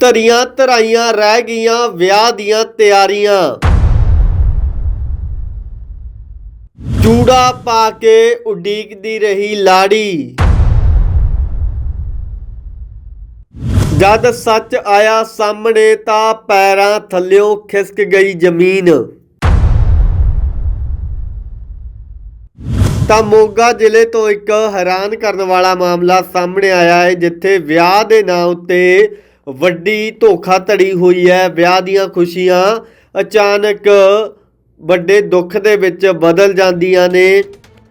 ਧਰੀਆਂ ਧਰਾਈਆਂ ਰਹਿ ਗਈਆਂ ਵਿਆਹ ਦੀਆਂ ਤਿਆਰੀਆਂ। ਚੂੜਾ ਪਾ ਕੇ ਉਡੀਕਦੀ ਰਹੀ ਲਾੜੀ। ਜਦ ਸੱਚ ਆਇਆ ਸਾਹਮਣੇ ਤਾਂ ਪੈਰਾਂ ਥੱਲਿਓਂ ਖਿਸਕ ਗਈ ਜ਼ਮੀਨ। ਤਾਂ ਮੋਗਾ ਜ਼ਿਲ੍ਹੇ ਤੋਂ ਇੱਕ ਹੈਰਾਨ ਕਰਨ ਵਾਲਾ ਮਾਮਲਾ ਸਾਹਮਣੇ ਆਇਆ ਹੈ, ਜਿੱਥੇ ਵਿਆਹ ਦੇ ਨਾਂ ਉੱਤੇ ਵੱਡੀ ਧੋਖਾਧੜੀ ਹੋਈ ਹੈ, ਵਿਆਹ ਦੀਆਂ ਖੁਸ਼ੀਆਂ ਅਚਾਨਕ ਵੱਡੇ ਦੁੱਖ ਦੇ ਵਿੱਚ ਬਦਲ ਜਾਂਦੀਆਂ ਨੇ।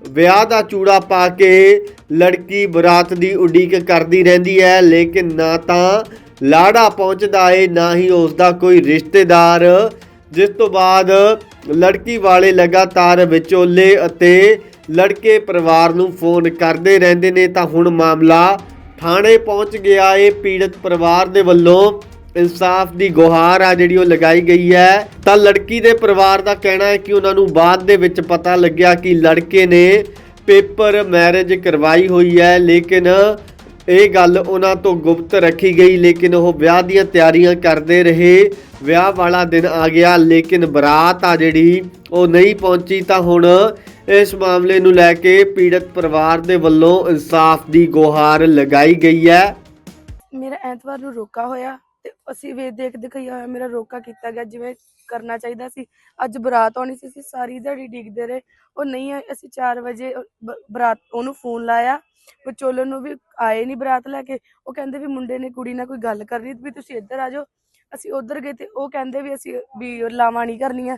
ਵਿਆਹ ਦਾ ਚੂੜਾ ਪਾ ਕੇ ਲੜਕੀ ਬਰਾਤ ਦੀ ਉਡੀਕ ਕਰਦੀ ਰਹਿੰਦੀ ਹੈ, ਲੇਕਿਨ ਨਾ ਤਾਂ ਲਾੜਾ ਪਹੁੰਚਦਾ ਏ, ਨਾ ਹੀ ਉਸ ਦਾ ਕੋਈ ਰਿਸ਼ਤੇਦਾਰ। ਜਿਸ ਤੋਂ ਬਾਅਦ ਲੜਕੀ ਵਾਲੇ ਲਗਾਤਾਰ ਵਿਚੋਲੇ ਅਤੇ ਲੜਕੇ ਪਰਿਵਾਰ ਨੂੰ ਫੋਨ ਕਰਦੇ ਰਹਿੰਦੇ ਨੇ, ਤਾਂ ਹੁਣ ਮਾਮਲਾ ਥਾਣੇ ਪਹੁੰਚ ਗਿਆ ਏ ਪੀੜਤ ਪਰਿਵਾਰ ਦੇ ਵੱਲੋਂ। ਇਨਸਾਫ ਦੀ ਗੁਹਾਰ ਆ ਜਿਹੜੀ ਉਹ ਲਗਾਈ ਗਈ ਹੈ। ਤਾਂ ਲੜਕੀ ਦੇ ਪਰਿਵਾਰ ਦਾ ਕਹਿਣਾ ਹੈ ਕਿ ਉਹਨਾਂ ਨੂੰ ਬਾਅਦ ਦੇ ਵਿੱਚ ਪਤਾ ਲੱਗਿਆ ਕਿ ਲੜਕੇ ਨੇ ਪੇਪਰ ਮੈਰਿਜ ਕਰਵਾਈ ਹੋਈ ਹੈ। ਲੇਕਿਨ ਇਹ ਗੱਲ ਉਹਨਾਂ ਤੋਂ ਗੁਪਤ ਰੱਖੀ ਗਈ। ਲੇਕਿਨ ਉਹ ਵਿਆਹ ਦੀਆਂ ਤਿਆਰੀਆਂ ਕਰਦੇ ਰਹੇ। ਵਿਆਹ ਵਾਲਾ ਦਿਨ ਆ ਗਿਆ। ਲੇਕਿਨ ਬਰਾਤ ਆ ਜਿਹੜੀ ਉਹ ਨਹੀਂ ਪਹੁੰਚੀ ਤਾਂ ਹੁਣ ਇਸ ਮਾਮਲੇ ਨੂੰ ਲੈ ਕੇ ਪੀੜਤ ਪਰਿਵਾਰ ਦੇ ਵੱਲੋਂ ਇਨਸਾਫ ਦੀ ਗੁਹਾਰ ਲਗਾਈ ਗਈ ਹੈ। ਮੇਰਾ ਐਤਵਾਰ ਨੂੰ ਰੋਕਾ ਹੋਇਆ ਤੇ ਅਸੀਂ ਵੇ ਦੇਖ ਦਿਖਾਈ ਹੋਇਆ, ਮੇਰਾ ਰੋਕਾ ਕੀਤਾ ਗਿਆ, ਜਿਵੇਂ ਕਰਨਾ ਚਾਹੀਦਾ ਸੀ। ਅੱਜ ਬਰਾਤ ਆਉਣੀ ਸੀ, ਅਸੀਂ ਸਾਰੀ ਦਿਹਾੜੀ ਡਿੱਗਦੇ ਰਹੇ। ਉਹ ਨਹੀਂ ਆਏ, ਅਸੀਂ 4 ਵਜੇ ਬ- ਬਰਾਤ, ਉਹਨੂੰ ਫੋਨ ਲਾਇਆ। ਵਿਚੋਲਨ ਨੂੰ ਵੀ ਆਏ ਨਹੀਂ ਬਰਾਤ ਲੈ ਕੇ। ਉਹ ਕਹਿੰਦੇ ਵੀ ਮੁੰਡੇ ਨੇ ਕੁੜੀ ਨਾਲ ਕੋਈ ਗੱਲ ਕਰਨੀ, ਵੀ ਤੁਸੀਂ ਇੱਧਰ ਆ ਜਾਓ। ਅਸੀਂ ਉੱਧਰ ਗਏ ਤੇ ਉਹ ਕਹਿੰਦੇ ਵੀ ਅਸੀਂ ਵੀ ਲਾਵਾਂ ਨਹੀਂ ਕਰਨੀਆਂ।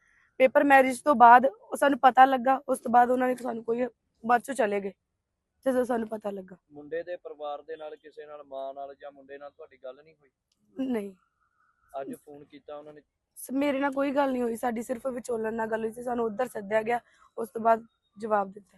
ਪੇਪਰ ਮੈਰਿਜ ਤੋਂ ਬਾਅਦ ਉਹ ਸਾਨੂੰ ਪਤਾ ਲੱਗਾ ਉਸ ਤੋਂ ਬਾਅਦ ਉਹਨਾਂ ਨੇ ਸਾਨੂੰ ਕੋਈ ਬਾਅਦ ਚੋਂ ਚਲੇ ਗਏ ਜਦੋਂ ਸਾਨੂੰ ਪਤਾ ਲੱਗਾ। ਮੁੰਡੇ ਦੇ ਪਰਿਵਾਰ ਦੇ ਨਾਲ ਕਿਸੇ ਨਾਲ ਮਾਂ ਨਾਲ ਜਾਂ ਮੁੰਡੇ ਨਾਲ ਤੁਹਾਡੀ ਗੱਲ ਨਹੀਂ ਹੋਈ? ਨਹੀਂ। ਅੱਜ ਫੋਨ ਕੀਤਾ ਉਹਨਾਂ ਨੇ? ਸ- ਮੇਰੇ ਨਾਲ ਕੋਈ ਗੱਲ ਨਹੀਂ ਹੋਈ ਸਾਡੀ ਸਿਰਫ ਵਿਚੋਲਨ ਨਾਲ ਗੱਲ ਹੋਈ ਸੀ ਸਾਨੂੰ ਉੱਧਰ ਸੱਦਿਆ ਗਿਆ ਉਸ ਤੋਂ ਬਾਅਦ ਜਵਾਬ ਦਿੱਤਾ।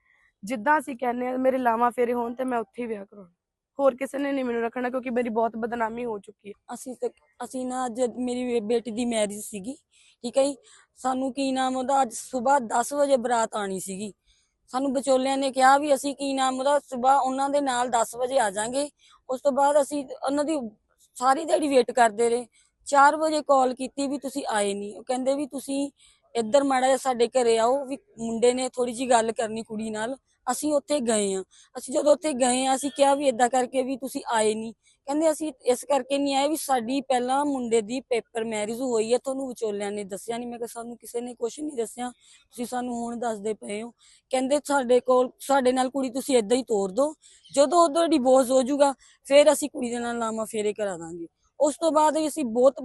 ਜਿੱਦਾਂ ਅਸੀਂ ਕਹਿੰਦੇ ਆ ਮੇਰੇ ਲਾਵਾਂ ਫੇਰੇ ਹੋਣ ਤੇ ਮੈਂ ਉੱਥੇ ਹੀ ਵਿਆਹ ਕਰਾਉਣਾ। ਹੋਰ ਕਿਸੇ ਨੇ ਨਹੀਂ ਮੈਨੂੰ ਰੱਖਣਾ ਕਿਉਂਕਿ ਮੇਰੀ ਬਹੁਤ ਬਦਨਾਮੀ ਹੋ ਚੁੱਕੀ ਹੈ। ਅਸੀਂ ਤੇ, ਅਸੀਂ ਨਾ ਅੱਜ ਮੇਰੀ ਬੇਟੀ ਦੀ ਮੈਰਿਜ ਸੀਗੀ, ਠੀਕ ਹੈ ਜੀ? ਸਾਨੂੰ ਕੀ ਨਾਮ ਉਹਦਾ ਅੱਜ ਸਵੇਰ 10 ਵਜੇ ਬਰਾਤ ਆਣੀ ਸੀਗੀ। ਸਾਨੂੰ ਵਿਚੋਲਿਆਂ ਨੇ ਕਿਹਾ ਵੀ ਅਸੀਂ ਕੀ ਨਾਮ ਉਹਦਾ ਸਵੇਰ ਉਹਨਾਂ ਦੇ ਨਾਲ 10 ਵਜੇ ਆ ਜਾਾਂਗੇ। ਉਸ ਤੋਂ ਬਾਅਦ ਅਸੀਂ ਉਹਨਾਂ ਦੀ ਸਾਰੀ ਦਿਹਾੜੀ ਵੇਟ ਕਰਦੇ ਰਹੇ। 4 ਵਜੇ ਕਾਲ ਕੀਤੀ ਵੀ ਤੁਸੀਂ ਆਏ ਨਹੀਂ। ਉਹ ਕਹਿੰਦੇ ਵੀ ਤੁਸੀਂ ਇੱਧਰ ਮਾੜਾ ਜਿਹਾ ਸਾਡੇ ਘਰੇ ਆਓ, ਵੀ ਮੁੰਡੇ ਨੇ ਥੋੜੀ ਜੀ ਗੱਲ ਕਰਨੀ ਕੁੜੀ ਨਾਲ। ਅਸੀਂ ਉੱਥੇ ਗਏ ਆ ਅਸੀਂ ਜਦੋਂ ਉੱਥੇ ਗਏ ਆ ਅਸੀਂ ਕਿਹਾ ਵੀ ਇਦਾਂ ਕਰਕੇ ਵੀ ਤੁਸੀਂ ਆਏ ਨਹੀਂ। ਕਹਿੰਦੇ ਅਸੀਂ ਇਸ ਕਰਕੇ ਨਹੀਂ ਆਏ ਵੀ ਸਾਡੀ ਪਹਿਲਾਂ ਮੁੰਡੇ ਦੀ ਪੇਪਰ ਮੈਰਿਜ ਹੋਈ ਹੈ, ਤੁਹਾਨੂੰ ਵਿਚੋਲਿਆਂ ਨੇ ਦੱਸਿਆ ਨਹੀਂ। ਮੈਂ ਕਿਹਾ, ਸਾਨੂੰ ਕਿਸੇ ਨੇ ਕੁਝ ਨਹੀਂ ਦੱਸਿਆ। ਤੁਸੀਂ ਸਾਨੂੰ ਹੁਣ ਦੱਸਦੇ ਪਏ ਹੋ। ਕਹਿੰਦੇ ਸਾਡੇ ਕੋਲ, ਸਾਡੇ ਨਾਲ ਕੁੜੀ ਤੁਸੀਂ ਇਦਾਂ ਹੀ ਤੋਰ ਦਿਓ ਜਦੋਂ ਉਧਰ ਡਿਵੋਰਸ ਹੋ ਜਾਊਗਾ, ਫਿਰ ਅਸੀਂ ਕੁੜੀ ਦੇ ਨਾਲ ਲਾਮਾ ਫੇਰੇ ਕਰਾ ਦਾਂਗੇ। ਉਸ ਤੋਂ ਬਾਅਦ ਹੀ ਅਸੀਂ ਬਹੁਤ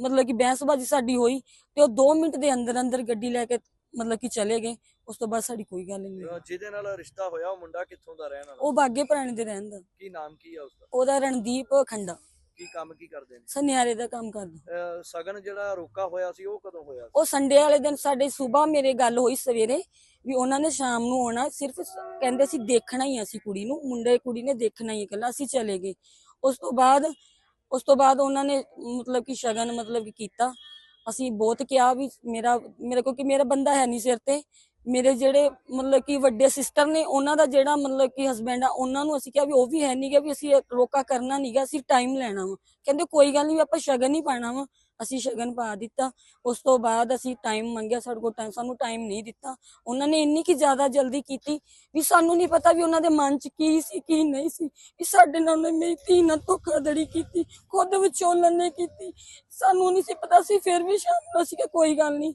ਮਤਲਬ ਕਿ ਬਹਿਸਬਾਜ਼ੀ ਸਾਡੀ ਹੋਈ ਤੇ ਉਹ 2 ਮਿੰਟ ਦੇ ਅੰਦਰ ਅੰਦਰ ਗੱਡੀ ਲੈ ਕੇ ਮਤਲਬ ਕਿ ਚਲੇ ਗਏ ਉਸ ਤੋਂ ਬਾਅਦ ਸਾਡੀ ਕੋਈ ਗੱਲ ਨਹੀਂ ਹੋਈ। ਜਿਹਦੇ ਨਾਲ ਰਿਸ਼ਤਾ ਹੋਇਆ ਉਹ ਮੁੰਡਾ ਕਿੱਥੋਂ ਦਾ ਰਹਿਣ ਵਾਲਾ? ਉਹ ਬਾਗੇ ਪੁਰਾਣੇ ਦੇ ਰਹਿੰਦਾ ਕੀ ਨਾਮ ਕੀ ਆ ਉਸਦਾ? ਉਹਦਾ ਰਣਦੀਪ ਖੰਡਾ। ਕੀ ਕੰਮ ਕੀ ਕਰਦੇ ਨੇ? ਸੁਨਿਆਰੇ ਦਾ ਕੰਮ ਕਰਦਾ। ਅਹ ਸਗਨ ਜਿਹੜਾ ਰੋਕਾ ਹੋਇਆ ਸੀ ਉਹ ਕਦੋਂ ਹੋਇਆ? ਉਹ ਸੰਡੇ ਵਾਲੇ ਦਿਨ ਸਾਡੇ ਸਵੇਰ ਮੇਰੇ ਗੱਲ ਹੋਈ ਸਵੇਰੇ ਵੀ ਉਹਨਾਂ ਨੇ ਸ਼ਾਮ ਨੂੰ ਆਉਣਾ ਸਿਰਫ ਸ- ਕਹਿੰਦੇ ਸੀ ਦੇਖਣਾ ਹੀ ਆ ਅਸੀਂ ਕੁੜੀ ਨੂੰ ਮੁੰਡੇ ਕੁੜੀ ਨੇ ਦੇਖਣਾ ਹੀ ਇਕੱਲਾ ਅਸੀਂ ਚਲੇ ਗਏ। ਉਸ ਤੋਂ ਬਾਅਦ ਉਸ ਤੋਂ ਬਾਅਦ ਉਹਨਾਂ ਨੇ ਮਤਲਬ ਕਿ ਸ਼ਗਨ ਮਤਲਬ ਕਿ ਕੀਤਾ। ਅਸੀਂ ਬਹੁਤ ਕਿਹਾ ਵੀ ਮੇਰਾ, ਮੇਰੇ ਕੋਲ ਕਿ ਮੇਰਾ ਬੰਦਾ ਹੈ ਨਹੀਂ ਸਿਰ ਤੇ। ਮੇਰੇ ਜਿਹੜੇ ਮਤਲਬ ਕਿ ਵੱਡੇ ਸਿਸਟਰ ਨੇ, ਉਹਨਾਂ ਦਾ ਜਿਹੜਾ ਮਤਲਬ ਕਿ ਹਸਬੈਂਡ ਆ, ਉਹਨਾਂ ਨੂੰ ਅਸੀਂ ਕਿਹਾ ਵੀ ਉਹ ਵੀ ਹੈ ਨਹੀਂਗਾ ਵੀ ਅਸੀਂ ਰੋਕਾ ਕਰਨਾ ਨਹੀਂਗਾ ਅਸੀਂ ਟਾਈਮ ਲੈਣਾ ਵਾ। ਕਹਿੰਦੇ ਕੋਈ ਗੱਲ ਨਹੀਂ ਆਪਾਂ ਸ਼ਗਨ ਹੀ ਪਾਣਾ ਵਾ। ਅਸੀਂ ਸ਼ਗਨ ਪਾ ਦਿੱਤਾ। ਉਸ ਤੋਂ ਬਾਅਦ ਅਸੀਂ ਟਾਈਮ ਮੰਗਿਆ ਸਾਡੇ ਕੋਲ ਟਾਈਮ ਸਾਨੂੰ ਟਾਈਮ ਨਹੀਂ ਦਿੱਤਾ। ਉਹਨਾਂ ਨੇ ਇੰਨੀ ਕੀ ਜ਼ਿਆਦਾ ਜਲਦੀ ਕੀਤੀ ਵੀ ਸਾਨੂੰ ਨਹੀਂ ਪਤਾ ਵੀ ਉਹਨਾਂ ਦੇ ਮਨ 'ਚ ਕੀ ਸੀ, ਕੀ ਨਹੀਂ ਸੀ। ਵੀ ਸਾਡੇ ਨਾਲ ਉਹਨੇ ਮੇਰੀ ਧੀ ਨਾਲ ਧੋਖਾਧੜੀ ਕੀਤੀ, ਖੁਦ ਵਿਚੋਲਨ ਨੇ ਕੀਤੀ। ਸਾਨੂੰ ਨਹੀਂ ਸੀ ਪਤਾ ਸੀ, ਫਿਰ ਵੀ ਸ਼ਾਮ ਨੂੰ ਅਸੀਂ ਕਿਹਾ ਕੋਈ ਗੱਲ ਨਹੀਂ।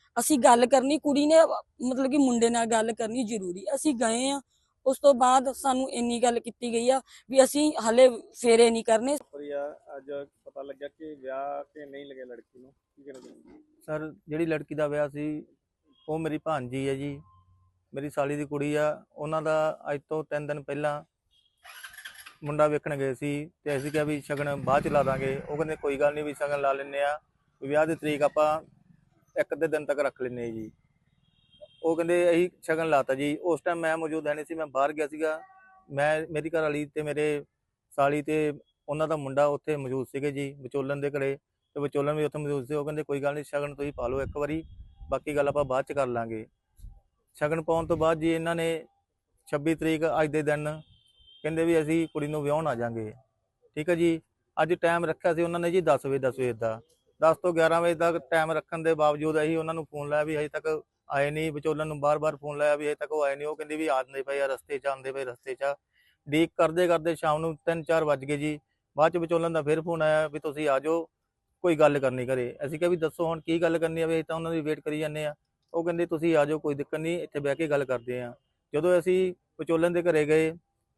ਅਸੀਂ ਗੱਲ ਕਰਨੀ ਕੁੜੀ ਨੇ ਮਤਲਬ ਕਿ ਮੁੰਡੇ ਨਾਲ ਗੱਲ ਕਰਨੀ ਜ਼ਰੂਰੀ। ਅਸੀਂ ਗਏ ਆ ਉਸ ਤੋਂ ਬਾਅਦ ਸਾਨੂੰ ਇੰਨੀ ਗੱਲ ਕੀਤੀ ਗਈ ਆ ਵੀ ਅਸੀਂ ਹਲੇ ਫੇਰੇ ਨਹੀਂ ਕਰਨੇ। ਪ੍ਰਿਆ ਅੱਜ ਪਤਾ ਲੱਗਿਆ ਕਿ ਵਿਆਹ ਕੇ ਨਹੀਂ ਲਗੇ ਲੜਕੀ ਨੂੰ। ਕੀ ਚਾਹੁੰਦੇ ਸਰ ਜਿਹੜੀ ਲੜਕੀ ਦਾ ਵਿਆਹ ਸੀ ਉਹ ਮੇਰੀ ਭਾਂਜੀ ਹੈ ਜੀ। ਮੇਰੀ ਸਾਲੀ ਦੀ ਕੁੜੀ ਆ। ਉਹਨਾਂ ਦਾ ਅੱਜ ਤੋਂ 3 ਦਿਨ ਪਹਿਲਾਂ ਮੁੰਡਾ ਵੇਖਣ ਗਏ ਸੀ ਤੇ ਅਸੀਂ ਕਿਹਾ ਵੀ ਸ਼ਗਨ ਬਾਅਦ ਚ ਲਾ ਦਾਂਗੇ। ਉਹ ਕਹਿੰਦੇ ਕੋਈ ਗੱਲ ਨਹੀਂ ਵੀ ਸ਼ਗਨ ਲਾ ਲੈਨੇ ਆ ਵਿਆਹ ਦੀ ਤਰੀਕ ਆਪਾਂ ਇੱਕ ਅੱਧੇ ਦਿਨ ਤੱਕ ਰੱਖ ਲੈਨੇ ਜੀ। ਉਹ ਕਹਿੰਦੇ ਅਸੀਂ ਸ਼ਗਨ ਲਾਤਾ ਜੀ। ਉਸ ਟਾਈਮ ਮੈਂ ਮੌਜੂਦ ਹੈ ਨਹੀਂ ਸੀ, ਮੈਂ ਬਾਹਰ ਗਿਆ ਸੀਗਾ। ਮੈਂ, ਮੇਰੀ ਘਰ ਵਾਲੀ ਤੇ ਮੇਰੇ ਸਾਲੀ ਤੇ ਉਹਨਾਂ ਦਾ ਮੁੰਡਾ ਉੱਥੇ ਮੌਜੂਦ ਸੀਗੇ ਜੀ, ਵਿਚੋਲਨ ਦੇ ਘਰੇ। ਤੇ ਵਿਚੋਲਨ ਵੀ ਉੱਥੇ ਮੌਜੂਦ ਸੀ। ਉਹ ਕਹਿੰਦੇ, ਕੋਈ ਗੱਲ ਨਹੀਂ, ਸ਼ਗਨ ਤੁਸੀਂ ਪਾ ਲਓ ਇੱਕ ਵਾਰੀ। ਬਾਕੀ ਗੱਲ ਆਪਾਂ ਬਾਅਦ ਚ ਕਰ ਲਾਂਗੇ। ਸ਼ਗਨ ਪਾਉਣ ਤੋਂ ਬਾਅਦ ਜੀ ਇਹਨਾਂ ਨੇ 26 ਤਰੀਕ ਅੱਜ ਦੇ ਦਿਨ ਕਹਿੰਦੇ ਵੀ ਅਸੀਂ ਕੁੜੀ ਨੂੰ ਵਿਆਹਣ ਆ ਜਾਾਂਗੇ। ਠੀਕ ਹੈ ਜੀ? ਅੱਜ ਟਾਈਮ ਰੱਖਿਆ ਸੀ ਉਹਨਾਂ ਨੇ ਜੀ 10 ਵਜੇ 10 ਵਜੇ ਦਾ। 10 ਤੋਂ 11 ਵਜੇ ਤੱਕ ਟਾਈਮ ਰੱਖਣ ਦੇ ਬਾਵਜੂਦ ਅਸੀਂ ਉਹਨਾਂ ਨੂੰ ਫੋਨ ਲਾਇਆ ਵੀ ਹਜੇ ਤੱਕ ਆਏ ਨਹੀਂ ਵਿਚੋਲਨ ਨੂੰ ਬਾਰ-ਬਾਰ ਫੋਨ ਲਾਇਆ ਵੀ ਹਜੇ ਤੱਕ ਉਹ ਆਏ ਨਹੀਂ। ਉਹ ਕਹਿੰਦੇ ਵੀ ਆਉਂਦੇ ਪਏ ਆ, ਰਸਤੇ 'ਚ ਆਉਂਦੇ ਪਏ ਰਸਤੇ 'ਚ ਡੀਕ ਕਰਦੇ ਕਰਦੇ ਸ਼ਾਮ ਨੂੰ 3-4 ਵੱਜ ਗਏ ਜੀ। ਬਾਅਦ ਚ ਵਿਚੋਲਨ ਦਾ ਫਿਰ ਫੋਨ ਆਇਆ ਵੀ ਤੁਸੀਂ ਆ ਜਾਓ, ਕੋਈ ਗੱਲ ਕਰਨੀ ਘਰੇ। ਅਸੀਂ ਕਿਹਾ ਵੀ ਦੱਸੋ ਹੁਣ ਕੀ ਗੱਲ ਕਰਨੀ ਆ ਵੀ ਅਸੀਂ ਤਾਂ ਉਹਨਾਂ ਦੀ ਵੇਟ ਕਰੀ ਜਾਂਦੇ ਆ। ਉਹ ਕਹਿੰਦੇ ਤੁਸੀਂ ਆ ਜਾਓ, ਕੋਈ ਦਿੱਕਤ ਨਹੀਂ, ਇੱਥੇ ਬਹਿ ਕੇ ਗੱਲ ਕਰਦੇ ਆ। ਜਦੋਂ ਅਸੀਂ ਵਿਚੋਲਨ ਦੇ ਘਰੇ ਗਏ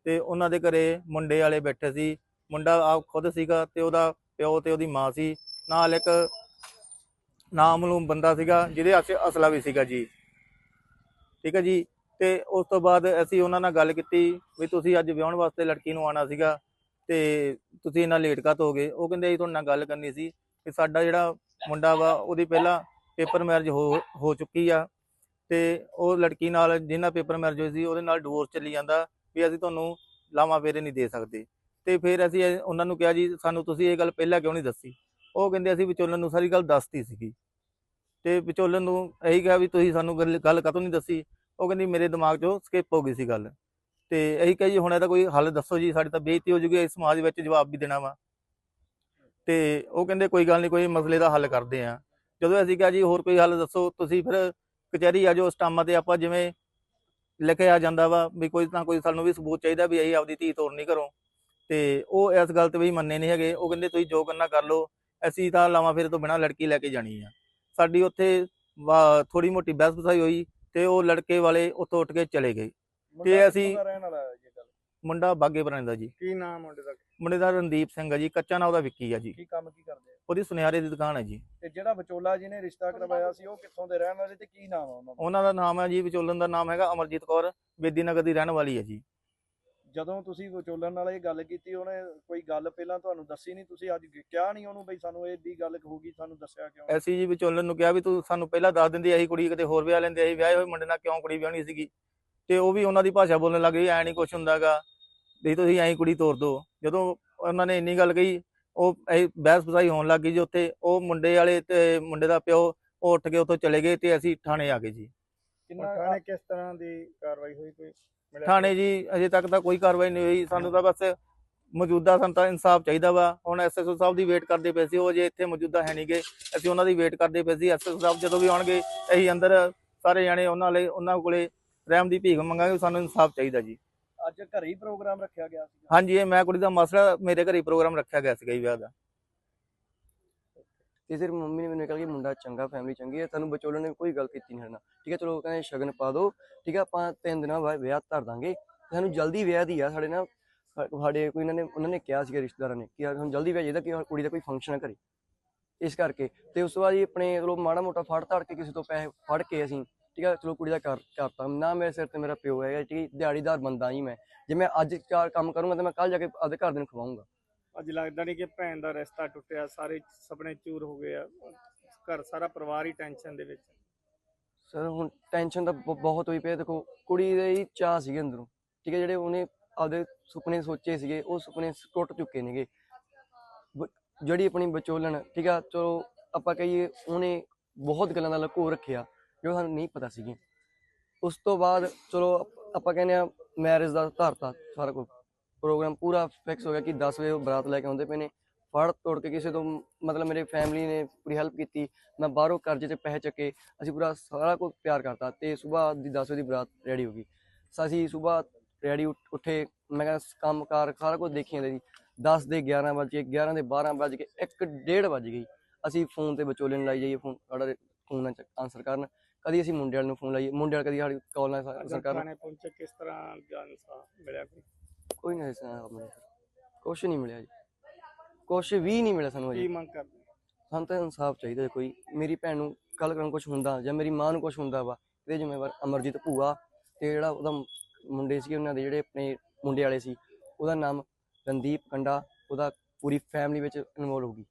ਤੇ ਉਹਨਾਂ ਦੇ ਘਰੇ ਮੁੰਡੇ ਵਾਲੇ ਬੈਠੇ ਸੀ। ਮੁੰਡਾ ਆਪ ਖੁਦ ਸੀਗਾ ਤੇ ਉਹਦਾ ਪਿਓ ਤੇ ਉਹਦੀ ਮਾਂ ਸੀ। ਨਾਲ ਇੱਕ ਨਾਮਲੂਮ ਬੰਦਾ ਸੀਗਾ, ਜਿਹਦੇ ਹੱਥ ਅਸਲਾ ਵੀ ਸੀਗਾ ਜੀ। ਠੀਕ ਹੈ ਜੀ? ਤੇ ਉਸ ਤੋਂ ਬਾਅਦ ਅਸੀਂ ਉਹਨਾਂ ਨਾਲ ਗੱਲ ਕੀਤੀ ਵੀ ਤੁਸੀਂ ਅੱਜ ਵਿਆਹਣ ਵਾਸਤੇ ਲੜਕੀ ਨੂੰ ਆਣਾ ਸੀਗਾ ਤੇ ਤੁਸੀਂ ਇੰਨਾ ਲੇਟ ਕਾਤ ਹੋ ਗਏ? ਉਹ ਕਹਿੰਦੇ ਅਸੀਂ ਤੁਹਾਡੇ ਨਾਲ ਗੱਲ ਕਰਨੀ ਸੀ ਕਿ ਸਾਡਾ ਜਿਹੜਾ ਮੁੰਡਾ ਵਾ, ਉਹਦੀ ਪਹਿਲਾਂ ਪੇਪਰ ਮੈਰਿਜ ਹੋ ਹੋ ਚੁੱਕੀ ਆ ਤੇ ਉਹ ਲੜਕੀ ਨਾਲ ਜਿਹਨਾਂ ਪੇਪਰ ਮੈਰਿਜ ਹੋਈ ਸੀ, ਉਹਦੇ ਨਾਲ ਡਿਵੋਰਸ ਚੱਲੀ ਜਾਂਦਾ ਵੀ ਅਸੀਂ ਤੁਹਾਨੂੰ ਲਾਵਾਂ ਫੇਰੇ ਨਹੀਂ ਦੇ ਸਕਦੇ। ਤੇ ਫਿਰ ਅਸੀਂ ਉਹਨਾਂ ਨੂੰ ਕਿਹਾ ਜੀ, ਸਾਨੂੰ ਤੁਸੀਂ ਇਹ ਗੱਲ ਪਹਿਲਾਂ ਕਿਉਂ ਨਹੀਂ ਦੱਸੀ? ਉਹ ਕਹਿੰਦੇ ਅਸੀਂ ਵਿਚੋਲਨ ਨੂੰ ਸਾਰੀ ਗੱਲ ਦੱਸਤੀ ਸੀਗੀ। ਤੇ ਵਿਚੋਲਨ ਨੂੰ ਇਹੀ ਕਿਹਾ ਵੀ ਤੁਸੀਂ ਸਾਨੂੰ ਗੱਲ ਗੱਲ ਕਾਹਤੋਂ ਨਹੀਂ ਦੱਸੀ? ਉਹ ਕਹਿੰਦੀ ਮੇਰੇ ਦਿਮਾਗ 'ਚੋਂ ਸਕਿਪ ਹੋ ਗਈ ਸੀ ਗੱਲ। ਤੇ ਇਹੀ ਕਹੇ ਜੀ ਹੁਣ ਇਹਦਾ ਕੋਈ ਹੱਲ ਦੱਸੋ ਜੀ, ਸਾਡੀ ਤਾਂ ਬੇਇੱਜ਼ਤੀ ਹੋ ਜੂਗੀ ਇਸ ਸਮਾਜ ਵਿੱਚ ਜਵਾਬ ਵੀ ਦੇਣਾ ਵਾ। ਤੇ ਉਹ ਕਹਿੰਦੇ ਕੋਈ ਗੱਲ ਨਹੀਂ, ਕੋਈ ਮਸਲੇ ਦਾ ਹੱਲ ਕਰਦੇ ਆ। ਜਦੋਂ ਅਸੀਂ ਕਿਹਾ ਜੀ ਹੋਰ ਕੋਈ ਹੱਲ ਦੱਸੋ, ਤੁਸੀਂ ਫਿਰ ਕਚਹਿਰੀ ਆ ਜਾਓ, ਸਟਾਮਾਂ ਤੇ ਆਪਾਂ ਜਿਵੇਂ ਲਿਖਿਆ ਜਾਂਦਾ ਵਾ ਵੀ ਕੋਈ ਨਾ ਕੋਈ ਸਾਨੂੰ ਵੀ ਸਬੂਤ ਚਾਹੀਦਾ ਵੀ ਅਸੀਂ ਆਪਦੀ ਧੀ ਤੋੜਨੀ ਕਰੋ ਤੇ ਉਹ ਇਸ ਗੱਲ ਤੇ ਵੀ ਮੰਨੇ ਨਹੀਂ ਹੈਗੇ। ਉਹ ਕਹਿੰਦੇ ਤੁਸੀਂ ਜੋ ਕਰਨਾ ਕਰ ਲਓ। ਅਸੀਂ ਤਾਂ ਲਾਵਾਂ ਫਿਰ ਤੋਂ ਬਿਨਾਂ ਲੜਕੀ ਲੈ ਕੇ ਜਾਣੀ ਆ। ਸਾਡੀ ਉੱਥੇ ਥੋੜੀ ਮੋਟੀ ਬਹਿਸ ਬਸਾਈ ਹੋਈ ਤੇ ਉਹ ਲੜਕੇ ਵਾਲੇ ਉੱਥੋਂ ਉੱਠ ਕੇ ਚਲੇ ਗਏ। ਮੁੰਡਾ ਅਸੀਂ- ਮੁੰਡਾ ਬਾਗੇ ਬਰਾਂਦਾ ਦਾ ਜੀ। ਕੀ ਨਾਮ ਮੁੰਡੇ ਦਾ? ਮੁੰਡੇ ਦਾ ਰਣਦੀਪ ਸਿੰਘ ਆ ਜੀ ਕੱਚਾ ਨਾਂ ਉਹਦਾ ਵਿੱਕੀ ਆ ਜੀ। ਕੀ ਕੰਮ ਕੀ ਕਰਦੇ ਆ? ਉਹਦੀ ਸੁਨਿਆਰੇ ਦੀ ਦੁਕਾਨ ਹੈ ਜੀ। ਤੇ ਜਿਹੜਾ ਵਿਚੋਲਾ ਜੀ ਨੇ ਰਿਸ਼ਤਾ ਕਰਵਾਇਆ ਸੀ ਉਹ ਕਿੱਥੋਂ ਦੇ ਰਹਿਣ ਵਾਲੇ ਤੇ ਕੀ ਨਾਮ ਆ ਉਹਨਾਂ ਦਾ? ਉਹਨਾਂ ਦਾ ਨਾਮ ਹੈ ਜੀ ਵਿਚੋਲਨ ਦਾ ਨਾਮ ਹੈਗਾ ਅਮਰਜੀਤ ਕੌਰ ਬੇਦੀ ਨਗਰ ਦੀ ਰਹਿਣ ਵਾਲੀ ਹੈ ਜੀ। ਜਦੋਂ ਤੁਸੀਂ ਵਿਚੋਲਨ ਨਾਲ ਇਹ ਗੱਲ ਕੀਤੀ, ਉਹਨੇ ਕੋਈ ਗੱਲ ਪਹਿਲਾਂ ਤੁਹਾਨੂੰ ਦੱਸੀ ਨਹੀਂ? ਤੁਸੀਂ ਅੱਜ ਕਿਹਾ ਨਹੀਂ ਉਹਨੂੰ ਬਈ ਸਾਨੂੰ ਇਹ ਦੀ ਗੱਲ ਹੋਊਗੀ ਸਾਨੂੰ ਦੱਸਿਆ ਕਿਉਂ ਐਸੀ ਜੀ ਵਿਚੋਲਨ ਨੂੰ ਕਿਹਾ ਵੀ ਤੂੰ ਸਾਨੂੰ ਪਹਿਲਾਂ ਦੱਸ ਦਿੰਦੀ ਅਸੀਂ ਕੁੜੀ ਕਿਤੇ ਹੋਰ ਵਿਆਹ ਲੈਂਦੇ ਅਸੀਂ ਵਿਆਹੇ ਹੋਏ ਮੁੰਡੇ ਨਾਲ ਕਿਉਂ ਕੁੜੀ ਵਿਆਹਣੀ ਸੀਗੀ? ਤੇ ਉਹ ਵੀ ਉਹਨਾਂ ਦੀ ਭਾਸ਼ਾ ਬੋਲਣ ਲੱਗ ਗਈ ਐ ਨਹੀਂ ਕੁਛ ਹੁੰਦਾਗਾ, ਵੀ ਤੁਸੀਂ ਐਂ ਕੁੜੀ ਤੋਰ ਦੋ। ਜਦੋਂ ਉਹਨਾਂ ਨੇ ਇੰਨੀ ਗੱਲ ਕਹੀ, ਉਹ ਇਹ ਬਹਿਸ ਬਸਾਈ ਹੋਣ ਲੱਗ ਗਈ ਜੀ ਉੱਥੇ, ਉਹ ਮੁੰਡੇ ਵਾਲੇ ਤੇ ਮੁੰਡੇ ਦਾ ਪਿਓ, ਉਹ ਉੱਠ ਕੇ ਉੱਥੋਂ ਚਲੇ ਗਏ ਤੇ ਅਸੀਂ ਥਾਣੇ ਆ ਗਏ ਜੀ। ਕਿੰਨਾ ਥਾਣੇ ਕਿਸ ਤਰ੍ਹਾਂ ਦੀ ਕਾਰਵਾਈ ਹੋਈ ਕੋਈ ਮਿਲਿਆ ਥਾਣੇ ਜੀ ਅਜੇ ਤੱਕ ਤਾਂ ਕੋਈ ਕਾਰਵਾਈ ਨਹੀਂ ਹੋਈ। ਸਾਨੂੰ ਤਾਂ ਬਸ ਮੌਜੂਦਾ ਸਾਨੂੰ ਤਾਂ ਇਨਸਾਫ ਚਾਹੀਦਾ ਵਾ। ਹੁਣ ਐਸਐਸਓ ਸਾਹਿਬ ਦੀ ਵੇਟ ਕਰਦੇ ਪਏ ਸੀ ਉਹ ਜੇ ਇੱਥੇ ਮੌਜੂਦਾ ਹੈ ਨਹੀਂਗੇ ਅਸੀਂ ਉਹਨਾਂ ਦੀ ਵੇਟ ਕਰਦੇ ਪਏ ਸੀ। ਐਸਐਸਓ ਸਾਹਿਬ ਜਦੋਂ ਵੀ ਆਉਣਗੇ ਅਸੀਂ ਅੰਦਰ ਸਾਰੇ ਜਾਣੇ ਉਹਨਾਂ ਲਈ ਉਹਨਾਂ ਕੋਲੇ ਰਹਿਮ ਦੀ ਭੀਖ ਮੰਗਾਂਗੇ। ਸਾਨੂੰ ਇਨਸਾਫ ਚਾਹੀਦਾ ਜੀ। ਅੱਜ ਘਰੇ ਹੀ ਪ੍ਰੋਗਰਾਮ ਰੱਖਿਆ ਗਿਆ ਸੀ ਹਾਂਜੀ ਇਹ ਮੈਂ ਕੁੜੀ ਦਾ ਮਸਲਾ ਮੇਰੇ ਘਰੇ ਪ੍ਰੋਗਰਾਮ ਰੱਖਿਆ ਗਿਆ ਸੀਗਾ ਜੀ ਵਿਆਹ ਦਾ। ਤੇ ਸਿਰ ਮੰਮੀ ਨੇ ਮੈਨੂੰ ਕਿਹਾ ਕਿ ਮੁੰਡਾ ਚੰਗਾ ਫੈਮਿਲੀ ਚੰਗੀ ਹੈ, ਤੁਹਾਨੂੰ ਵਿਚੋਲਣ ਨੇ ਕੋਈ ਗੱਲ ਕੀਤੀ ਨਹੀਂ ਸਾਡੇ ਠੀਕ ਹੈ, ਚਲੋ ਕਹਿੰਦੇ ਸ਼ਗਨ ਪਾ ਦਿਓ, ਠੀਕ ਹੈ, ਆਪਾਂ ਤਿੰਨ ਦਿਨਾਂ ਬਾਅਦ ਵਿਆਹ ਧਰ ਦਾਂਗੇ। ਸਾਨੂੰ ਜਲਦੀ ਵਿਆਹ ਦੀ ਆ ਸਾਡੇ ਨਾਲ। ਸਾਡੇ ਕੋਈ ਇਹਨਾਂ ਨੇ, ਉਹਨਾਂ ਨੇ ਕਿਹਾ ਸੀਗਾ, ਰਿਸ਼ਤੇਦਾਰਾਂ ਨੇ ਕਿ ਸਾਨੂੰ ਜਲਦੀ ਵਿਆਹ ਚਾਹੀਦਾ ਕਿ ਕੁੜੀ ਦਾ ਕੋਈ ਫੰਕਸ਼ਨ ਕਰੇ। ਇਸ ਕਰਕੇ ਤੇ ਉਸ ਤੋਂ ਬਾਅਦ ਜੀ ਆਪਣੇ ਚਲੋ ਮਾੜਾ ਮੋਟਾ ਫੜ ਧੜ ਕੇ ਕਿਸੇ ਤੋਂ ਪੈਸੇ ਫੜ ਕੇ ਅਸੀਂ, ਠੀਕ ਹੈ, ਚਲੋ ਕੁੜੀ ਦਾ ਕਰ ਕਰਤਾ ਨਾ ਮੇਰੇ ਸਿਰ ਤੇ ਮੇਰਾ ਪਿਓ ਹੈਗਾ, ਠੀਕ ਦਿਹਾੜੀਦਾਰ ਬੰਦਾ ਜੀ ਮੈਂ। ਜੇ ਮੈਂ ਅੱਜ ਚਾਰ ਕੰਮ ਕਰੂੰਗਾ ਤਾਂ ਮੈਂ ਕੱਲ ਜਾ ਕੇ ਆਪਦੇ ਘਰ ਦੇ ਨੂੰ ਖਵਾਉਂਗਾ ਅੱਜ ਲੱਗਦਾ ਨਹੀਂ ਕਿ ਭੈਣ ਦਾ ਰਿਸ਼ਤਾ ਟੁੱਟਿਆ, ਸਾਰੇ ਸੁਪਨੇ ਚੂਰ ਹੋ ਗਏ ਆ। ਘਰ ਸਾਰਾ ਪਰਿਵਾਰ ਹੀ ਟੈਨਸ਼ਨ ਦੇ ਵਿੱਚ। ਸਰ, ਹੁਣ ਟੈਨਸ਼ਨ ਤਾਂ ਬ- ਬਹੁਤ ਹੋਈ ਪਈ ਹੈ। ਦੇਖੋ, ਕੁੜੀ ਦੇ ਹੀ ਚਾਹ ਸੀਗੇ ਅੰਦਰੋਂ। ਠੀਕ ਹੈ, ਜਿਹੜੇ ਉਹਨੇ ਆਪਦੇ ਸੁਪਨੇ ਸੋਚੇ ਸੀਗੇ, ਉਹ ਸੁਪਨੇ ਸ- ਟੁੱਟ ਚੁੱਕੇ ਨੇਗੇ। ਬ- ਜਿਹੜੀ ਆਪਣੀ ਵਿਚੋਲਣ, ਠੀਕ ਆ, ਚਲੋ ਆਪਾਂ ਕਹੀਏ ਉਹਨੇ ਬਹੁਤ ਗੱਲਾਂ ਦਾ ਲਕੋ ਰੱਖਿਆ, ਜੋ ਸਾਨੂੰ ਨਹੀਂ ਪਤਾ ਸੀਗੀ ਉਸ ਤੋਂ ਬਾਅਦ, ਚਲੋ, ਆਪ- ਆਪਾਂ ਕਹਿੰਦੇ ਆ ਮੈਰਿਜ ਦਾ ਧਾਰਤਾ ਸਾਰਾ ਕੁਝ ਪ੍ਰੋਗਰਾਮ ਪੂਰਾ ਫਿਕਸ ਹੋ ਗਿਆ ਕਿ 10 ਵਜੇ ਉਹ ਬਰਾਤ ਲੈ ਕੇ ਆਉਂਦੇ ਪਏ ਨੇ। ਫੜ ਤੋੜ ਕੇ ਕਿਸੇ ਤੋਂ ਮਤਲਬ ਮੇਰੇ ਫੈਮਿਲੀ ਨੇ ਪੂਰੀ ਹੈਲਪ ਕੀਤੀ। ਮੈਂ ਬਾਹਰੋਂ ਕਰਜ਼ੇ ਤੇ ਪੈਸੇ ਚੱਕੇ। ਅਸੀਂ ਪੂਰਾ ਸਾਰਾ ਕੁਝ ਤਿਆਰ ਕਰਤਾ ਤੇ ਸਵੇਰ ਦੀ 10 ਵਜੇ ਦੀ ਬਰਾਤ ਰੈਡੀ ਹੋ ਗਈ। ਅਸੀਂ ਸਵੇਰ ਰੈਡੀ ਉੱਠੇ। ਮੈਂ ਕਹਿੰਦਾ ਕੰਮ ਕਾਰ ਸਾਰਾ ਕੁਝ ਦੇਖੀ ਜਾਂਦੇ ਸੀ। 10 ਦੇ 11 ਵਜੇ 11 ਦੇ 12 ਵਜ ਕੇ 1 ਡੇਢ ਵੱਜ ਗਈ। ਅਸੀਂ ਫੋਨ ਤੇ ਵਿਚੋਲੇ ਨੂੰ ਲਾਈ ਜਾਈਏ। ਫੋਨ ਸਾਡਾ ਫੋਨ ਨਾਲ ਆਨਸਰ ਕਰਨ। ਕਦੀ ਅਸੀਂ ਮੁੰਡੇ ਵਾਲੇ ਨੂੰ ਫੋਨ ਲਾਈਏ। ਮੁੰਡੇ ਵਾਲੇ ਕਦੀ ਸਾਡੀ ਕਾਲ ਨਾਲ ਆਨਸਰ ਕਰਨ। ਪਹੁੰਚੇ ਕਿਸ ਤਰ੍ਹਾਂ ਜਾਨ ਸਾਹ ਮਿਲਿਆ ਕੋਈ? ਕੋਈ ਨਹੀਂ ਸਾਨੂੰ ਕੁਛ ਨਹੀਂ ਮਿਲਿਆ ਜੀ। ਕੁਛ ਵੀ ਨਹੀਂ ਮਿਲਿਆ ਸਾਨੂੰ ਕੀ ਅਜੇ ਮੰਗ ਕਰਦੇ? ਸਾਨੂੰ ਤਾਂ ਇਨਸਾਫ ਚਾਹੀਦਾ ਕੋਈ ਮੇਰੀ ਭੈਣ ਨੂੰ ਕੱਲ ਕਰਨ ਕੁਝ ਹੁੰਦਾ ਜਾਂ ਮੇਰੀ ਮਾਂ ਨੂੰ ਕੁਝ ਹੁੰਦਾ ਵਾ ਇਹਦੇ ਜ਼ਿੰਮੇਵਾਰ ਅਮਰਜੀਤ ਭੂਆ ਤੇ ਜਿਹੜਾ ਉਹਦਾ ਮੁੰਡੇ ਸੀ ਉਹਨਾਂ ਦੇ ਜਿਹੜੇ ਆਪਣੇ ਮੁੰਡੇ ਵਾਲੇ ਸੀ ਉਹਦਾ ਨਾਮ ਰਣਦੀਪ ਕੰਡਾ ਉਹਦਾ ਪੂਰੀ ਫੈਮਿਲੀ ਵਿੱਚ ਇਨਵੋਲ ਹੋ ਗਈ।